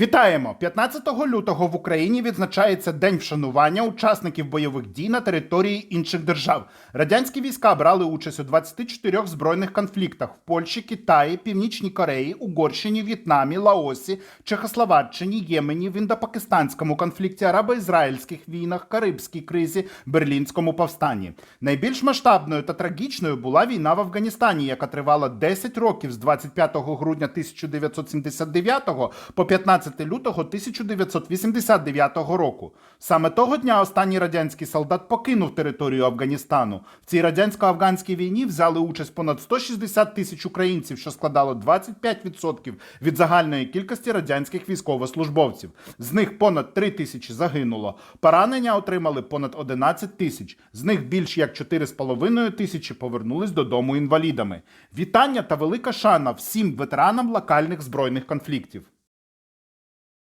Вітаємо! 15 лютого в Україні відзначається День вшанування учасників бойових дій на території інших держав. Радянські війська брали участь у 24 збройних конфліктах в Польщі, Китаї, Північній Кореї, Угорщині, В'єтнамі, Лаосі, Чехословаччині, Ємені, в індопакистанському конфлікті, арабо-ізраїльських війнах, Карибській кризі, Берлінському повстанні. Найбільш масштабною та трагічною була війна в Афганістані, яка тривала 10 років з 25 грудня 1979 по 15 лютого 1989 року. Саме того дня останній радянський солдат покинув територію Афганістану. В цій радянсько-афганській війні взяли участь понад 160 тисяч українців, що складало 25% від загальної кількості радянських військовослужбовців. З них понад 3 тисячі загинуло. Поранення отримали понад 11 тисяч. З них більш як 4,5 тисячі повернулись додому інвалідами. Вітання та велика шана всім ветеранам локальних збройних конфліктів.